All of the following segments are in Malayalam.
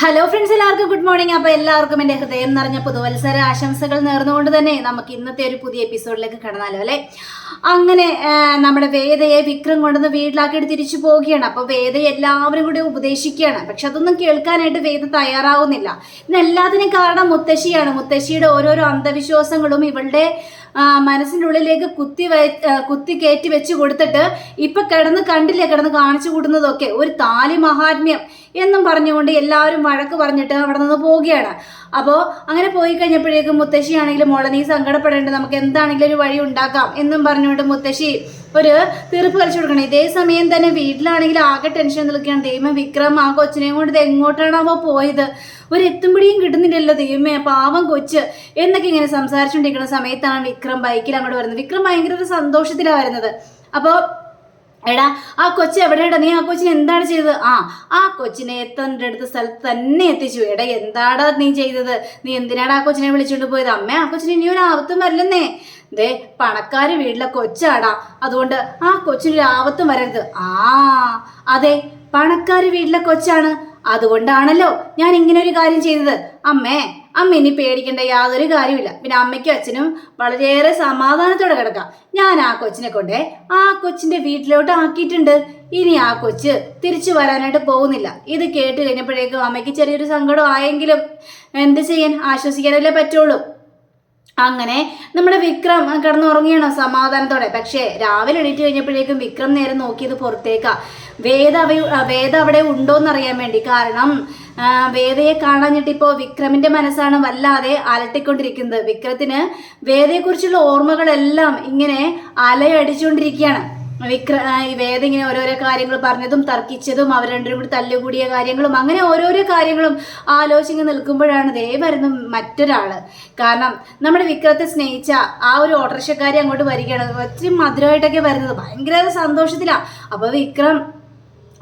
ഹലോ ഫ്രണ്ട്സ് എല്ലാവർക്കും ഗുഡ് മോർണിംഗ് അപ്പോൾ എല്ലാവർക്കും എന്റെ ഹൃദയം നിറഞ്ഞ പുതുവത്സര ആശംസകൾ നേർന്നുകൊണ്ട് തന്നെ നമുക്ക് ഇന്നത്തെ ഒരു പുതിയ എപ്പിസോഡിലേക്ക് കടന്നാലോ അല്ലേ? അങ്ങനെ നമ്മുടെ വേദയെ വിക്രം കൊണ്ടുവന്ന് വീട്ടിലാക്കിയിട്ട് തിരിച്ചു പോവുകയാണ്. അപ്പോൾ വേദയെ എല്ലാവരും കൂടി ഉപദേശിക്കുകയാണ്. പക്ഷെ അതൊന്നും കേൾക്കാനായിട്ട് വേദ തയ്യാറാവുന്നില്ല. ഇതിനെല്ലാത്തിനും കാരണം മുത്തശ്ശിയാണ്. മുത്തശ്ശിയുടെ ഓരോരോ അന്ധവിശ്വാസങ്ങളും ഇവളുടെ മനസ്സിനുള്ളിലേക്ക് ഉള്ളിലേക്ക് കുത്തി വ കുത്തി കയറ്റി വെച്ച് കൊടുത്തിട്ട് ഇപ്പൊ കിടന്ന് കണ്ടില്ലേ? കിടന്ന് കാണിച്ചു കൂടുന്നതൊക്കെ ഒരു താലി മഹാത്മ്യം എന്നും പറഞ്ഞുകൊണ്ട് എല്ലാവരും വഴക്ക് പറഞ്ഞിട്ട് അവിടെ നിന്ന് പോവുകയാണ്. അപ്പോൾ അങ്ങനെ പോയി കഴിഞ്ഞപ്പോഴേക്കും മുത്തശ്ശിയാണെങ്കിലും മോളെ നീ സങ്കടപ്പെടേണ്ട നമുക്ക് എന്താണെങ്കിലും ഒരു വഴി ഉണ്ടാക്കാം എന്നും പറഞ്ഞുകൊണ്ട് മുത്തശ്ശി ഒരു തീർപ്പ് കളിച്ചു കൊടുക്കണം ഇതേ സമയം തന്നെ വീട്ടിലാണെങ്കിൽ ആകെ ടെൻഷൻ നിൽക്കുകയാണ്. ദൈവം വിക്രം ആ കൊച്ചിനെയും കൊണ്ട് ഇത് എങ്ങോട്ടാണാവോ പോയത്? ഒരു എത്തുംപിടിയും കിട്ടുന്നില്ലല്ലോ ദൈവമേ പാവം കൊച്ച് എന്നൊക്കെ ഇങ്ങനെ സംസാരിച്ചുകൊണ്ടിരിക്കുന്ന സമയത്താണ് വിക്രം ബൈക്കിൽ അങ്ങോട്ട് വരുന്നത്. വിക്രം ഭയങ്കര ഒരു സന്തോഷത്തിലാണ് വരുന്നത്. അപ്പോൾ എടാ ആ കൊച്ചി എവിടെയാടാ നീ ആ കൊച്ചിനെ എന്താണ് ചെയ്തത്? ആ ആ കൊച്ചിനെ എത്തേണ്ട അടുത്ത സ്ഥലത്ത് തന്നെ എത്തിച്ചു. എടാ എന്താടാ നീ ചെയ്തത്? നീ എന്തിനാടാ ആ കൊച്ചിനെ വിളിച്ചുകൊണ്ട് പോയത്? അമ്മ ആ കൊച്ചിനെ ഇനി ഒരു ആപത്തും വരില്ലെന്നേ. ദേ പണക്കാര് വീട്ടിലെ കൊച്ചാടാ. അതുകൊണ്ട് ആ കൊച്ചിനൊരു ആപത്തും വരരുത്. ആ അതെ പണക്കാര് വീട്ടിലെ കൊച്ചാണ്. അതുകൊണ്ടാണല്ലോ ഞാൻ ഇങ്ങനെ ഒരു കാര്യം ചെയ്തത്. അമ്മേ അമ്മ ഇനി പേടിക്കേണ്ട യാതൊരു കാര്യമില്ല പിന്നെ അമ്മയ്ക്കും അച്ഛനും വളരെയേറെ സമാധാനത്തോടെ കിടക്കാം. ഞാൻ ആ കൊച്ചിനെ കൊണ്ടേ ആ കൊച്ചിന്റെ വീട്ടിലോട്ട് ആക്കിയിട്ടുണ്ട്. ഇനി ആ കൊച്ച് തിരിച്ചു വരാനായിട്ട് പോകുന്നില്ല. ഇത് കേട്ട് കഴിഞ്ഞപ്പോഴേക്കും അമ്മയ്ക്ക് ചെറിയൊരു സങ്കടം ആയെങ്കിലും എന്ത് ചെയ്യാൻ? ആശ്വസിക്കാനല്ലേ പറ്റുള്ളൂ. അങ്ങനെ നമ്മുടെ വിക്രം കിടന്നുറങ്ങിയണോ സമാധാനത്തോടെ. പക്ഷേ രാവിലെ എണീറ്റ് കഴിഞ്ഞപ്പോഴേക്കും വിക്രം നേരെ നോക്കിയത് പുറത്തേക്കാ. വേദ വേദ അവിടെ ഉണ്ടോന്ന് അറിയാൻ വേണ്ടി. കാരണം വേദയെ കാണാഞ്ഞിട്ട് ഇപ്പോൾ വിക്രമിന്റെ മനസ്സാണ് വല്ലാതെ അലട്ടിക്കൊണ്ടിരിക്കുന്നത്. വിക്രത്തിന് വേദയെക്കുറിച്ചുള്ള ഓർമ്മകളെല്ലാം ഇങ്ങനെ അലയടിച്ചുകൊണ്ടിരിക്കുകയാണ്. വിക്ര വേദ ഇങ്ങനെ ഓരോരോ കാര്യങ്ങൾ പറഞ്ഞതും തർക്കിച്ചതും അവർ രണ്ടുപേരും കൂടി തല്ലുകൂടിയ കാര്യങ്ങളും അങ്ങനെ ഓരോരോ കാര്യങ്ങളും ആലോചിച്ച് നിൽക്കുമ്പോഴാണ് ദേ മറ്റൊരാൾ. കാരണം നമ്മുടെ വിക്രത്തെ സ്നേഹിച്ച ആ ഒരു ഓട്ടോറിക്ഷക്കാരി അങ്ങോട്ട് വരികയാണ്. ഒത്തിരി മധുരമായിട്ടൊക്കെ വരുന്നത്. ഭയങ്കര സന്തോഷത്തിലാണ് അപ്പോൾ വിക്രം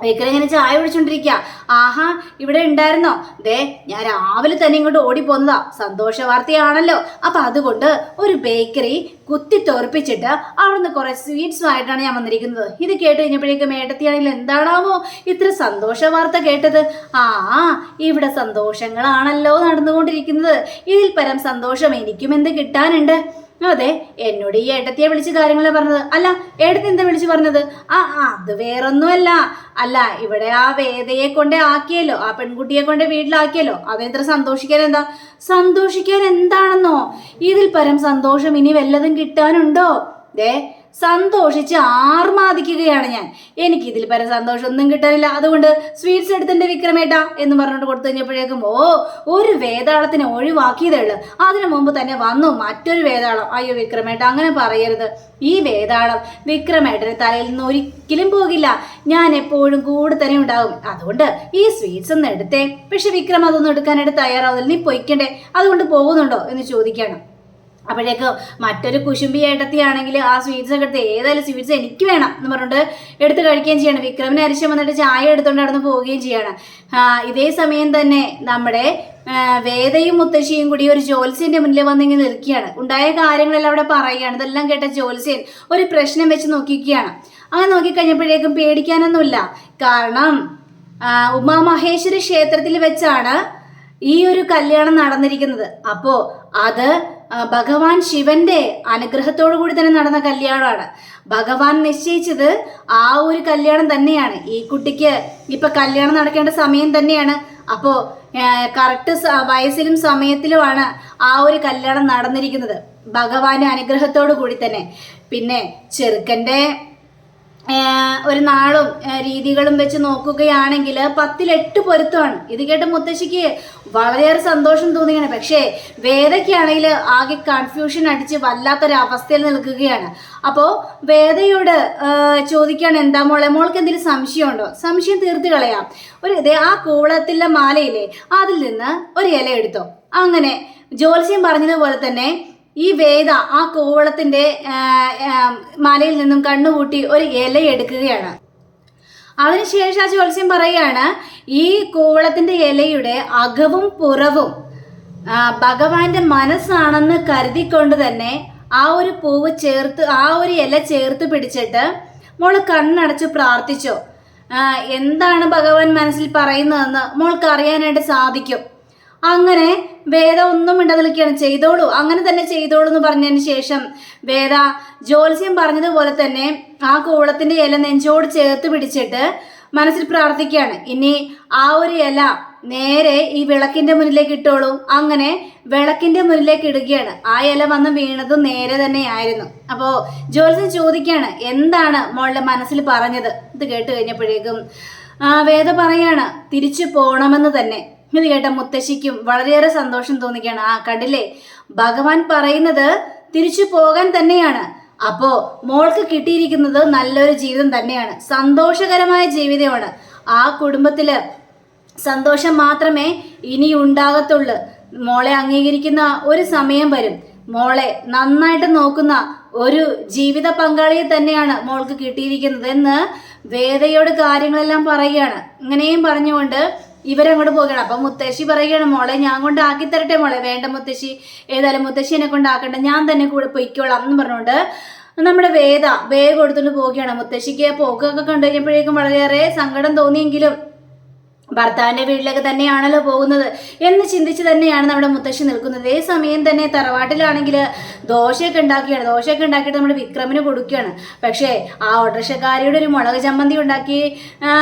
വിക്രം ഇങ്ങനെ ചായ കുടിച്ചോണ്ടിരിക്കുക ആഹാ ഇവിടെ ഉണ്ടായിരുന്നോ? ദേ ഞാൻ രാവിലെ തന്നെ ഇങ്ങോട്ട് ഓടിപ്പോന്നതാ. സന്തോഷ വാർത്തയാണല്ലോ. അപ്പൊ അതുകൊണ്ട് ഒരു ബേക്കറി കുത്തി തോർപ്പിച്ചിട്ട് അവിടുന്ന് കുറെ സ്വീറ്റ്സുമായിട്ടാണ് ഞാൻ വന്നിരിക്കുന്നത്. ഇത് കേട്ട് കഴിഞ്ഞപ്പോഴേക്കും മേടത്തിയാണെങ്കിൽ എന്താണാവോ ഇത്ര സന്തോഷ വാർത്ത കേട്ടത്? ആ ഇവിടെ സന്തോഷങ്ങളാണല്ലോ നടന്നുകൊണ്ടിരിക്കുന്നത്. ഇതിൽ പരം സന്തോഷം എനിക്കും എന്ത് കിട്ടാനുണ്ട്? അതെ എന്നോട് ഈ ഏട്ടത്തിയെ വിളിച്ച് കാര്യങ്ങളെ പറഞ്ഞത്. അല്ല ഏട്ടത്തി എന്താ വിളിച്ച് പറഞ്ഞത്? ആ ആ, അത് വേറൊന്നുമല്ല. അല്ല ഇവിടെ ആ വേദയെ കൊണ്ട് ആക്കിയല്ലോ ആ പെൺകുട്ടിയെ കൊണ്ട് വീട്ടിലാക്കിയല്ലോ. അതെത്ര സന്തോഷിക്കാൻ എന്താ? സന്തോഷിക്കാൻ എന്താണെന്നോ? ഇതിൽ പരം സന്തോഷം ഇനി വല്ലതും കിട്ടാനുണ്ടോ? ദേ സന്തോഷിച്ച് ആർമാദിക്കുകയാണ് ഞാൻ. എനിക്ക് ഇതിൽ പരം സന്തോഷം ഒന്നും കിട്ടാനില്ല. അതുകൊണ്ട് സ്വീറ്റ്സ് എടുത്തിന്റെ വിക്രമേട്ട എന്ന് പറഞ്ഞുകൊണ്ട് കൊടുത്തു കഴിഞ്ഞപ്പോഴേക്കും ഓ ഒരു വേതാളത്തിനെ ഒഴിവാക്കിയതേ ഉള്ളു. അതിനു മുമ്പ് തന്നെ വന്നു മറ്റൊരു വേതാളം അയ്യോ വിക്രമേട്ട അങ്ങനെ പറയരുത്. ഈ വേതാളം വിക്രമേട്ടന്റെ തലയിൽ നിന്ന് ഒരിക്കലും പോകില്ല. ഞാൻ എപ്പോഴും കൂടെ തന്നെ ഉണ്ടാകും അതുകൊണ്ട് ഈ സ്വീറ്റ്സ് ഒന്ന് എടുത്തേ. പക്ഷെ വിക്രം അതൊന്നും എടുക്കാനായിട്ട് തയ്യാറാവുന്നില്ല. നീ പൊയ്ക്കണ്ടേ? അതുകൊണ്ട് പോകുന്നുണ്ടോ? എന്ന് ചോദിക്കണം അപ്പോഴേക്കും മറ്റൊരു കുശുമ്പി ഏട്ടത്തിയാണെങ്കിൽ ആ സ്വീറ്റ്സ് ഒക്കെ എടുത്ത് ഏതായാലും സ്വീറ്റ്സ് എനിക്ക് വേണം എന്ന് പറഞ്ഞിട്ട് എടുത്ത് കഴിക്കുകയും ചെയ്യണം. വിക്രമിന് അരിശം വന്നിട്ട് ചായ എടുത്തുകൊണ്ട് നടന്ന് പോവുകയും ചെയ്യണം. ഇതേ സമയം തന്നെ നമ്മുടെ വേദയും മുത്തശ്ശിയും കൂടി ഒരു ജോത്സ്യന്റെ മുന്നിൽ വന്നിങ്ങനെ നിൽക്കുകയാണ്. ഉണ്ടായ കാര്യങ്ങളെല്ലാം അവിടെ പറയുകയാണ്. ഇതെല്ലാം കേട്ട ജോത്സ്യൻ ഒരു പ്രശ്നം വെച്ച് നോക്കിക്കുകയാണ് അങ്ങനെ നോക്കിക്കഴിഞ്ഞപ്പോഴേക്കും പേടിക്കാനൊന്നുമില്ല. കാരണം ഉമാമഹേശ്വരി ക്ഷേത്രത്തിൽ വെച്ചാണ് ഈ ഒരു കല്യാണം നടന്നിരിക്കുന്നത്. അപ്പോ അത് ഭഗവാൻ ശിവന്റെ അനുഗ്രഹത്തോടു കൂടി തന്നെ നടന്ന കല്യാണമാണ്. ഭഗവാൻ നിശ്ചയിച്ചത് ആ ഒരു കല്യാണം തന്നെയാണ്. ഈ കുട്ടിക്ക് ഇപ്പൊ കല്യാണം നടക്കേണ്ട സമയം തന്നെയാണ്. അപ്പോ കറക്റ്റ് വയസ്സിലും സമയത്തിലുമാണ് ആ ഒരു കല്യാണം നടന്നിരിക്കുന്നത്. ഭഗവാന്റെ അനുഗ്രഹത്തോടു കൂടി തന്നെ. പിന്നെ ചെറുക്കന്റെ ഒരു നാളും രീതികളും വെച്ച് നോക്കുകയാണെങ്കിൽ പത്തിലെട്ട് പൊരുത്തമാണ്. ഇത് കേട്ട് മുത്തശ്ശിക്ക് വളരെയേറെ സന്തോഷം തോന്നുകയാണ്. പക്ഷേ വേദയ്ക്കാണെങ്കിൽ ആകെ കൺഫ്യൂഷൻ അടിച്ച് വല്ലാത്തൊരവസ്ഥയിൽ നിൽക്കുകയാണ്. അപ്പോൾ വേദയോട് ചോദിക്കാൻ എന്താ മോളെ മോൾക്ക് എന്തെങ്കിലും സംശയമുണ്ടോ? സംശയം തീർത്ത് കളയാം. ഒരു ആ കൂളത്തിലെ മാലയില്ലേ അതിൽ നിന്ന് ഒരു ഇല എടുത്തോ. അങ്ങനെ ജോത്സ്യം പറഞ്ഞതുപോലെ തന്നെ ഈ വേദ ആ കൂവളത്തിന്റെ മലയിൽ നിന്നും കണ്ണുകൂട്ടി ഒരു ഇല എടുക്കുകയാണ്. അതിനുശേഷം ആ ജ്യോത്സ്യം പറയുകയാണ് ഈ കൂവളത്തിന്റെ ഇലയുടെ അകവും പുറവും ഭഗവാന്റെ മനസ്സാണെന്ന് കരുതിക്കൊണ്ട് തന്നെ ആ ഒരു പൂവ് ചേർത്ത് ആ ഒരു ഇല ചേർത്ത് പിടിച്ചിട്ട് മോൾ കണ്ണടച്ച് പ്രാർത്ഥിച്ചോ. എന്താണ് ഭഗവാൻ മനസ്സിൽ പറയുന്നതെന്ന് മോൾക്ക് അറിയാനായിട്ട് സാധിക്കും. അങ്ങനെ വേദ ഒന്നും മിണ്ടാതിരിക്കുകയാണ്. ചെയ്തോളൂ. അങ്ങനെ തന്നെ ചെയ്തോളൂ എന്ന് പറഞ്ഞതിന് ശേഷം വേദ ജ്യോത്സ്യം പറഞ്ഞതുപോലെ തന്നെ ആ കൂളത്തിന്റെ ഇല നെഞ്ചോട് ചേർത്ത് പിടിച്ചിട്ട് മനസ്സിൽ പ്രാർത്ഥിക്കുകയാണ്. ഇനി ആ ഒരു ഇല നേരെ ഈ വിളക്കിന്റെ മുന്നിലേക്ക് ഇട്ടോളൂ. അങ്ങനെ വിളക്കിന്റെ മുന്നിലേക്ക് ഇടുകയാണ്. ആ ഇല വന്ന് വീണത് നേരെ തന്നെയായിരുന്നു. അപ്പോൾ ജ്യോത്സ്യം ചോദിക്കുകയാണ് എന്താണ് മോളുടെ മനസ്സിൽ പറഞ്ഞത്? ഇത് കേട്ട് കഴിഞ്ഞപ്പോഴേക്കും വേദ പറയാണ് തിരിച്ചു പോണമെന്ന് തന്നെ. ഇത് കേട്ട മുത്തശ്ശിക്കും വളരെയേറെ സന്തോഷം തോന്നുകയാണ് ആ കണ്ടില്ലേ? ഭഗവാൻ പറയുന്നത് തിരിച്ചു പോകാൻ തന്നെയാണ്. അപ്പോ മോൾക്ക് കിട്ടിയിരിക്കുന്നത് നല്ലൊരു ജീവിതം തന്നെയാണ്. സന്തോഷകരമായ ജീവിതമാണ്. ആ കുടുംബത്തിൽ സന്തോഷം മാത്രമേ ഇനി ഉണ്ടാകത്തുള്ളൂ. മോളെ അംഗീകരിക്കുന്ന ഒരു സമയം വരും. മോളെ നന്നായിട്ട് നോക്കുന്ന ഒരു ജീവിത പങ്കാളിയെ തന്നെയാണ് മോൾക്ക് കിട്ടിയിരിക്കുന്നത് എന്ന് വേദയോട് കാര്യങ്ങളെല്ലാം പറയുകയാണ്. ഇങ്ങനെയും പറഞ്ഞുകൊണ്ട് ഇവരങ്ങോട്ട് പോകണം അപ്പൊ മുത്തശ്ശി പറയുകയാണ് മോളെ ഞാൻ കൊണ്ട് ആക്കി തരട്ടെ മോളെ. വേണ്ട മുത്തശ്ശി. ഏതായാലും മുത്തശ്ശി എന്നെ കൊണ്ട് ആക്കണ്ട. ഞാൻ തന്നെ കൂടെ പൊയ്ക്കോളാം എന്ന് പറഞ്ഞുകൊണ്ട് നമ്മുടെ വേദ വേഗം കൊടുത്തുകൊണ്ട് പോവുകയാണ്. മുത്തശ്ശിക്ക് പോക്കൊക്കെ കണ്ടു കഴിഞ്ഞപ്പോഴേക്കും വളരെയേറെ സങ്കടം തോന്നിയെങ്കിലും ഭർത്താവിന്റെ വീട്ടിലേക്ക് തന്നെയാണല്ലോ പോകുന്നത് എന്ന് ചിന്തിച്ച് തന്നെയാണ് നമ്മുടെ മുത്തശ്ശി നിൽക്കുന്നത്. അതേ സമയം തന്നെ തറവാട്ടിലാണെങ്കിൽ ദോശയൊക്കെ ഉണ്ടാക്കിയാണ്. ദോശയൊക്കെ ഉണ്ടാക്കിയിട്ട് നമ്മുടെ വിക്രമിന് കൊടുക്കുകയാണ്. പക്ഷേ ആ ഓട്ടോറിക്ഷക്കാരിയുടെ ഒരു മുളക് ചമ്മന്തി ഉണ്ടാക്കി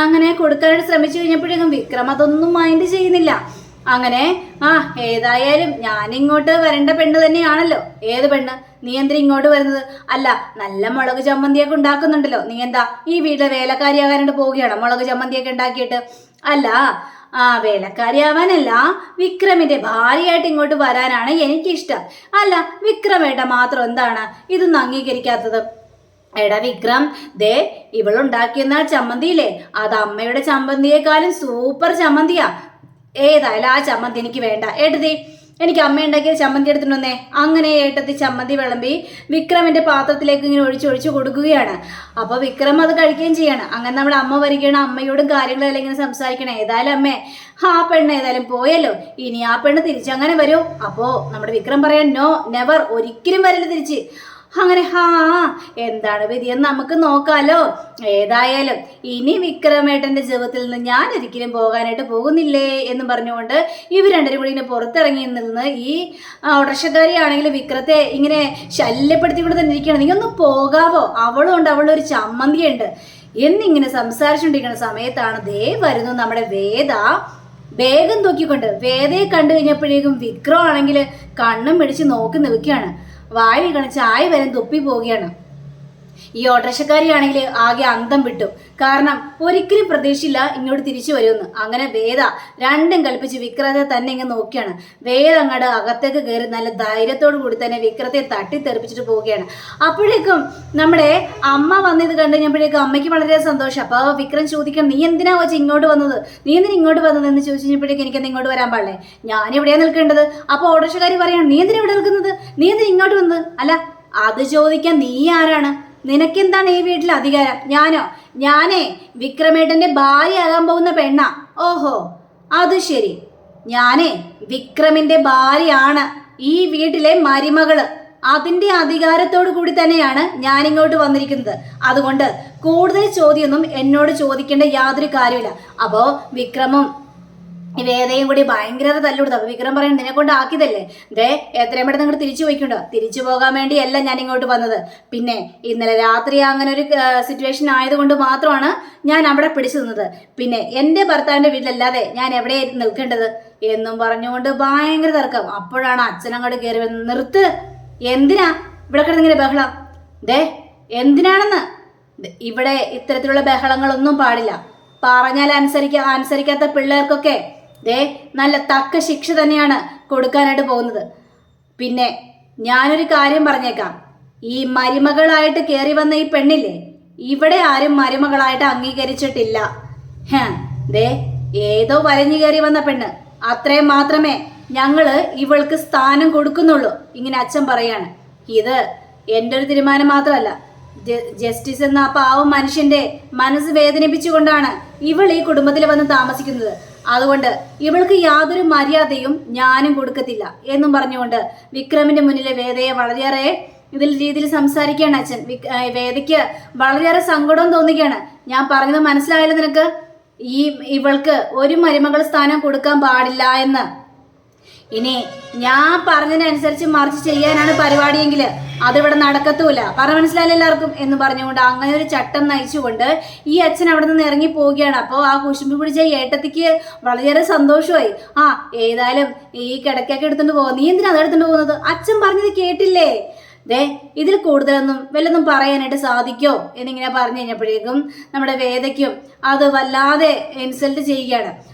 അങ്ങനെ കൊടുക്കാനായിട്ട് ശ്രമിച്ചു കഴിഞ്ഞപ്പോഴേക്കും വിക്രം അതൊന്നും മൈൻഡ് ചെയ്യുന്നില്ല. അങ്ങനെ ആ ഏതായാലും ഞാനിങ്ങോട്ട് വരേണ്ട പെണ്ണ് തന്നെയാണല്ലോ. ഏത് പെണ്ണ്? നീ എന്തിനാ ഇങ്ങോട്ട് വരുന്നത്? അല്ല നല്ല മുളക് ചമ്മന്തിയൊക്കെ ഉണ്ടാക്കുന്നുണ്ടല്ലോ. നീ എന്താ ഈ വീട്ടിലെ വേലക്കാരിയാകാനായിട്ട് പോവുകയാണ്? മുളക് ചമ്മന്തിയൊക്കെ ഉണ്ടാക്കിയിട്ട് അല്ല ആ വേലക്കാരിയാവാനല്ല വിക്രമിന്റെ ഭാര്യയായിട്ട് ഇങ്ങോട്ട് വരാനാണ് എനിക്കിഷ്ടം. അല്ല വിക്രമേട്ട മാത്രം എന്താണ് ഇതൊന്നും അംഗീകരിക്കാത്തത്? എടാ വിക്രം ദേ ഇവളുണ്ടാക്കിയെന്ന ചമ്മന്തിയില്ലേ? അത് അമ്മയുടെ ചമ്മന്തിയെക്കാളും സൂപ്പർ ചമ്മന്തിയാ. ഏതായാലും ആ ചമ്മന്തി എനിക്ക് വേണ്ട. ഏട്ടത്തി എനിക്ക് അമ്മ ഉണ്ടാക്കിയ ചമ്മന്തി എടുത്തിട്ടുണ്ടേ അങ്ങനെ ഏട്ടത്തി ചമ്മന്തി വിളമ്പി വിക്രമിന്റെ പാത്രത്തിലേക്ക് ഇങ്ങനെ ഒഴിച്ച് ഒഴിച്ച് കൊടുക്കുകയാണ്. അപ്പോൾ വിക്രം അത് കഴിക്കുകയും ചെയ്യാണ്. അങ്ങനെ നമ്മുടെ അമ്മ വരികയാണ് അമ്മയോടും കാര്യങ്ങളെല്ലാം ഇങ്ങനെ സംസാരിക്കണേ. ഏതായാലും അമ്മേ ആ പെണ്ണ് ഏതായാലും പോയല്ലോ. ഇനി ആ പെണ്ണ് തിരിച്ചങ്ങനെ വരൂ. അപ്പോൾ നമ്മുടെ വിക്രം പറയാൻ നോ നെവർ ഒരിക്കലും വരില്ല തിരിച്ച്. അങ്ങനെ ഹാ എന്താണ് വിധിയെന്ന് നമുക്ക് നോക്കാലോ. ഏതായാലും ഇനി വിക്രമേട്ടന്റെ ജീവിതത്തിൽ നിന്ന് ഞാൻ ഒരിക്കലും പോകാനായിട്ട് പോകുന്നില്ലേ എന്ന് പറഞ്ഞുകൊണ്ട് ഇവർ രണ്ടുപേരും കൂടി ഇങ്ങനെ പുറത്തിറങ്ങി നിന്ന് ഈ ഓട്ടർഷക്കാരിയാണെങ്കിൽ വിക്രത്തെ ഇങ്ങനെ ശല്യപ്പെടുത്തിക്കൊണ്ട് തന്നെ ഇരിക്കുകയാണ്. നീ ഒന്ന് പോകാവോ? അവളുണ്ട് ഒരു ചമ്മന്തിയുണ്ട്. എന്നിങ്ങനെ സംസാരിച്ചുകൊണ്ടിരിക്കുന്ന സമയത്താണ് ദേ വരുന്നു നമ്മുടെ വേദ. വേഗം തൂക്കിക്കൊണ്ട് വേദയെ കണ്ടു കഴിഞ്ഞപ്പോഴേക്കും വിക്രം ആണെങ്കിൽ കണ്ണും പിടിച്ച് നോക്കി നിൽക്കുകയാണ്. വായി കണിച്ച് ചായ വരെ തുപ്പി പോവുകയാണ്. ഈ ഓട്ടോറിക്ഷക്കാരിയാണെങ്കിൽ ആകെ അന്തം വിട്ടു. കാരണം ഒരിക്കലും പ്രതീക്ഷയില്ല ഇങ്ങോട്ട് തിരിച്ചു വരുമെന്ന്. അങ്ങനെ വേദ രണ്ടും കൽപ്പിച്ച് വിക്രത്തെ തന്നെ ഇങ്ങനെ നോക്കിയാണ്. വേദ അങ്ങോട്ട് അകത്തേക്ക് കയറി നല്ല ധൈര്യത്തോടു കൂടി തന്നെ വിക്രത്തെ തട്ടിത്തെറിപ്പിച്ചിട്ട് പോവുകയാണ്. അപ്പോഴേക്കും നമ്മുടെ അമ്മ വന്നത് കണ്ടു കഴിഞ്ഞപ്പോഴേക്കും അമ്മയ്ക്ക് വളരെ സന്തോഷം. അപ്പൊ വിക്രം ചോദിക്കണം നീ എന്തിനാ വെച്ച് ഇങ്ങോട്ട് വന്നത്? നീ എന്തിനാ ഇങ്ങോട്ട് വന്നത് എന്ന് ചോദിച്ചു കഴിഞ്ഞപ്പോഴേക്കും എനിക്ക് ഇങ്ങോട്ട് വരാൻ പാടില്ലേ? ഞാൻ എവിടെയാ നിൽക്കേണ്ടത്. അപ്പൊ ഓട്ടോറിക്ഷക്കാരി പറയാണ് നീ എന്തിനാ ഇവിടെ നിൽക്കുന്നത്? നീ എന്തിനാ ഇങ്ങോട്ട് വന്നത്? അല്ല അത് ചോദിക്കാൻ നീ ആരാണ്? നിനക്കെന്താണ് ഈ വീട്ടിൽ അധികാരം? ഞാനോ? ഞാനേ വിക്രമേട്ടന്റെ ഭാര്യ ആകാൻ പോകുന്ന പെണ്ണാ. ഓഹോ അത് ശരി. ഞാനേ വിക്രമിന്റെ ഭാര്യയാണ് ഈ വീട്ടിലെ മരുമകൾ. അതിന്റെ അധികാരത്തോടു കൂടി തന്നെയാണ് ഞാനിങ്ങോട്ട് വന്നിരിക്കുന്നത്. അതുകൊണ്ട് കൂടുതൽ ചോദ്യമൊന്നും എന്നോട് ചോദിക്കേണ്ട യാതൊരു കാര്യമില്ല അപ്പോൾ വിക്രമും വേദയും കൂടി ഭയങ്കര തല്ലുകൊടുത്തു അപ്പൊ വിക്രം പറയുന്നത് നിന്നെ കൊണ്ട് ആക്കിയതല്ലേ? ദേ എത്രയും പെട്ടെന്ന് നിങ്ങൾ തിരിച്ചു പോയിക്കുണ്ടോ. തിരിച്ചു പോകാൻ വേണ്ടിയല്ല ഞാൻ ഇങ്ങോട്ട് വന്നത്. പിന്നെ ഇന്നലെ രാത്രി അങ്ങനെ ഒരു സിറ്റുവേഷൻ ആയതുകൊണ്ട് മാത്രമാണ് ഞാൻ അവിടെ പിടിച്ചു നിന്നത്. പിന്നെ എന്റെ ഭർത്താവിന്റെ വീട്ടിലല്ലാതെ ഞാൻ എവിടെയായിരുന്നു നിൽക്കേണ്ടത്? എന്നും പറഞ്ഞുകൊണ്ട് ഭയങ്കര തർക്കം. അപ്പോഴാണ് അച്ഛൻ അങ്ങോട്ട് കയറി വന്ന് നിർത്ത്. എന്തിനാ ഇവിടെ കിടന്നിങ്ങനെ ബഹളം? ദേ എന്തിനാണെന്ന്? ഇവിടെ ഇത്തരത്തിലുള്ള ബഹളങ്ങളൊന്നും പാടില്ല. പറഞ്ഞാൽ അനുസരിക്ക അനുസരിക്കാത്ത പിള്ളേർക്കൊക്കെ ദേ നല്ല തക്ക ശിക്ഷ തന്നെയാണ് കൊടുക്കാനായിട്ട് പോകുന്നത്. പിന്നെ ഞാനൊരു കാര്യം പറഞ്ഞേക്കാം. ഈ മരുമകളായിട്ട് കയറി വന്ന ഈ പെണ്ണില്ലേ? ഇവിടെ ആരും മരുമകളായിട്ട് അംഗീകരിച്ചിട്ടില്ല. ദേ ഏതോ വരഞ്ഞു കയറി വന്ന പെണ്ണ്. അത്രയും മാത്രമേ ഞങ്ങൾ ഇവൾക്ക് സ്ഥാനം കൊടുക്കുന്നുള്ളൂ ഇങ്ങനെ അച്ഛൻ പറയാണ്. ഇത് എന്റെ ഒരു തീരുമാനം മാത്രമല്ല. ജസ്റ്റിസ് എന്ന പാവം മനുഷ്യന്റെ മനസ്സ് വേദനിപ്പിച്ചുകൊണ്ടാണ് ഇവൾ ഈ കുടുംബത്തിൽ വന്ന് താമസിക്കുന്നത്. അതുകൊണ്ട് ഇവൾക്ക് യാതൊരു മര്യാദയും ഞാനും കൊടുക്കത്തില്ല എന്നും പറഞ്ഞുകൊണ്ട് വിക്രമിന്റെ മുന്നിലെ വേദയെ വളരെയേറെ ഇതിൽ രീതിയിൽ സംസാരിക്കുകയാണ് അച്ഛൻ. വേദയ്ക്ക് വളരെയേറെ സങ്കടവും തോന്നുകയാണ്. ഞാൻ പറഞ്ഞത് മനസ്സിലായല്ലോ നിനക്ക്? ഈ ഇവൾക്ക് ഒരു മരുമകൾ സ്ഥാനം കൊടുക്കാൻ പാടില്ല എന്ന്. ഇനി ഞാൻ പറഞ്ഞതിനനുസരിച്ച് മറിച്ച് ചെയ്യാനാണ് പരിപാടിയെങ്കിൽ അതിവിടെ നടക്കത്തൂല. പറഞ്ഞ മനസ്സിലായില്ല എല്ലാവർക്കും? എന്ന് പറഞ്ഞുകൊണ്ട് അങ്ങനെ ഒരു ചട്ടം നയിച്ചുകൊണ്ട് ഈ അച്ഛൻ അവിടെ നിന്ന് ഇറങ്ങി പോവുകയാണ്. അപ്പോൾ ആ കുശുമ്പി പിടിച്ച ഏട്ടത്തിക്ക് വളരെയേറെ സന്തോഷമായി. ആ ഏതായാലും ഈ കിടക്കൊക്കെ എടുത്തുകൊണ്ട് പോകാം. നീ എന്തിനാ അതെടുത്തുകൊണ്ട് പോകുന്നത്? അച്ഛൻ പറഞ്ഞത് കേട്ടില്ലേ? ദേ ഇതിൽ കൂടുതലൊന്നും വല്ലൊന്നും പറയാനായിട്ട് സാധിക്കോ? എന്നിങ്ങനെ പറഞ്ഞു കഴിഞ്ഞപ്പോഴേക്കും നമ്മുടെ വേദയ്ക്കും അത് വല്ലാതെ ഇൻസൾട്ട് ചെയ്യുകയാണ്.